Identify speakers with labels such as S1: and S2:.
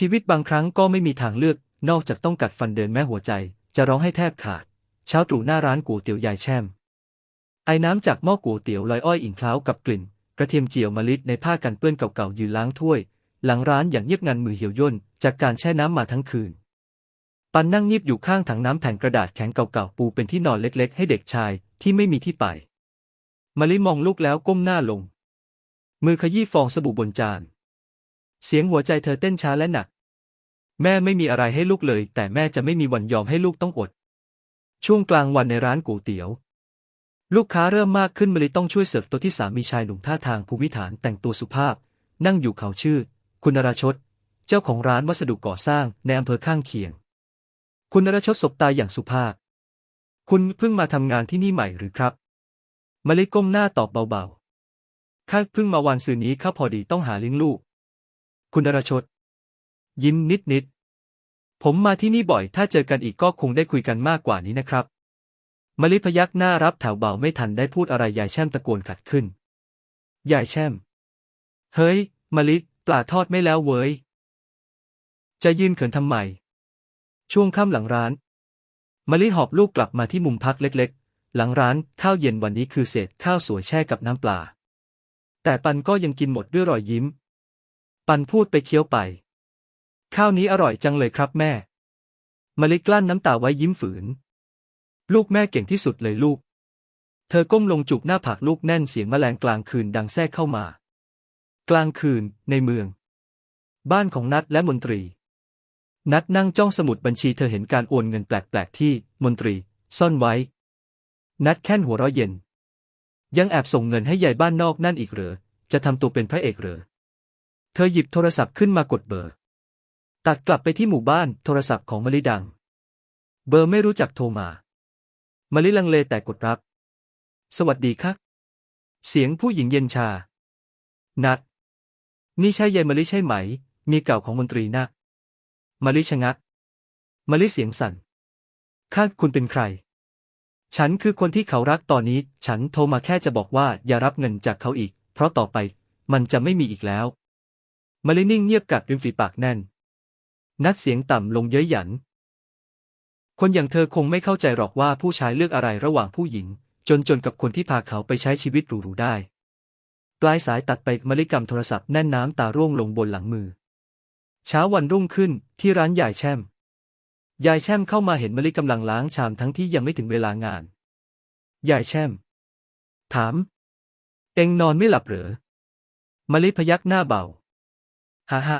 S1: ชีวิตบางครั้งก็ไม่มีทางเลือก นอกจากต้องกัดฟันเดินแม้หัวใจ จะร้องให้แทบขาด เช้าตรู่หน้าร้านก๋วยเตี๋ยวยายแช่ม ไอ้น้ำจากหม้อก๋วยเตี๋ยวลอยอ้อยอิ่งคล้าวกับกลิ่น กระเทียมเจียวมะลิในผ้ากันเปื้อนเก่าๆยืนล้างถ้วย หลังร้านอย่างเงียบงันมือเหี่ยวย่นจากการแช่น้ำมาทั้งคืน ปันนั่งงีบอยู่ข้างถังน้ำแผ่นกระดาษแข็งเก่าๆปูเป็นที่นอนเล็กๆ ให้เด็กชายที่ไม่มีที่ไปมะลิมองลูกแล้วก้มหน้าลง มือขยี้ฟองสบู่บนจาน เสียงหัวใจเธอเต้นช้าและหนัก แม่ไม่มีอะไรให้ลูกเลย แต่แม่จะไม่มีวันยอมให้ลูกต้องอด ช่วงกลางวันในร้านก๋วยเตี๋ยว ลูกค้าเริ่มมากขึ้นมลิต้องช่วยเสิร์ฟตัวที่สามมีชายหนุ่มท่าทางภูมิฐานแต่งตัวสุภาพ นั่งอยู่เขาชื่อ คุณนราชดเจ้าของร้านวัสดุก่อสร้างในอำเภอข้างเคียง คุณนราชดสบตาอย่างสุภาพ คุณเพิ่งมาทำงานที่นี่ใหม่หรือครับมลิก้มหน้าตอบเบาๆข้าเพิ่งมาวันซืนนี้ข้าพอดีต้องหาเลี้ยงลูก คุณนรชด ยิ้มนิดๆผมมาที่นี่บ่อย ถ้าเจอกันอีกก็คงได้คุยกันมากกว่านี้นะครับมลิพยักหน้ารับแถวเบาไม่ทันได้พูดอะไรยายแช่มตะโกนขัดขึ้น ยายแช่ม เฮ้ยมลิปลาทอดไม่แล้วเว้ย จะยืนเขินทำไม ช่วงค่ำหลังร้านมลิหอบลูกกลับมาที่มุมพักเล็กๆ หลังร้านข้าวเย็นวันนี้คือเศษข้าวสวยแช่กับน้ำปลา แต่ปันก็ยังกินหมดด้วยรอยยิ้ม ปันพูดไปเคี้ยวไป ข้าวนี้อร่อยจังเลยครับแม่มะลิกลั้นน้ำตาไว้ยิ้มฝืน ลูกแม่เก่งที่สุดเลยลูก เธอก้มลงจุกหน้าผากลูกแน่นเสียงแมลงกลางคืนดังแทรกเข้ามา กลางคืนในเมือง บ้านของนัดและมนตรี นัดนั่งจ้องสมุดบัญชีเธอเห็นการโอนเงินแปลกๆที่มนตรี ซ่อนไว้ นัดแค่นหัวเราะเย็น ยังแอบส่งเงินให้ยายบ้านนอกนั่นอีกเหรอ จะทำตัวเป็นพระเอกเหรอ เธอหยิบโทรศัพท์ขึ้นมากดเบอร์ ตัดกลับไปที่หมู่บ้านโทรศัพท์ของมะลิดัง เบอร์ไม่รู้จักโทรมามะลิลังเลแต่กดรับ สวัสดีครับเสียงผู้หญิงเย็นชา นัด นี่ใช่ยายมะลิใช่ไหม มีเก่าของมนตรีนะมะลิชะงักมะลิเสียงสั่น ข้าคุณเป็นใคร ฉันคือคนที่เขารักตอนนี้ ฉันโทรมาแค่จะบอกว่าอย่ารับเงินจากเขาอีก เพราะต่อไปมันจะไม่มีอีกแล้ว มะลินิ่งเงียบกัดริมฝีปากแน่น นัดเสียงต่ำลงเย้ยหยัน คนอย่างเธอคงไม่เข้าใจหรอกว่าผู้ชายเลือกอะไรระหว่างผู้หญิง จนจนกับคนที่พาเขาไปใช้ชีวิตหรูๆได้ ปลายสายตัดไปมะลิกำโทรศัพท์แน่นน้ำตาร่วงลงบนหลังมือ เช้าวันรุ่งขึ้นที่ร้านยายแช่ม ยายแช่มเข้ามาเห็นมะลิกำลังล้างชามทั้งที่ยังไม่ถึงเวลางาน ยายแช่ม ถาม เอ็งนอนไม่หลับเหรอมะลิพยักหน้าเบา ฮ่าฮ่า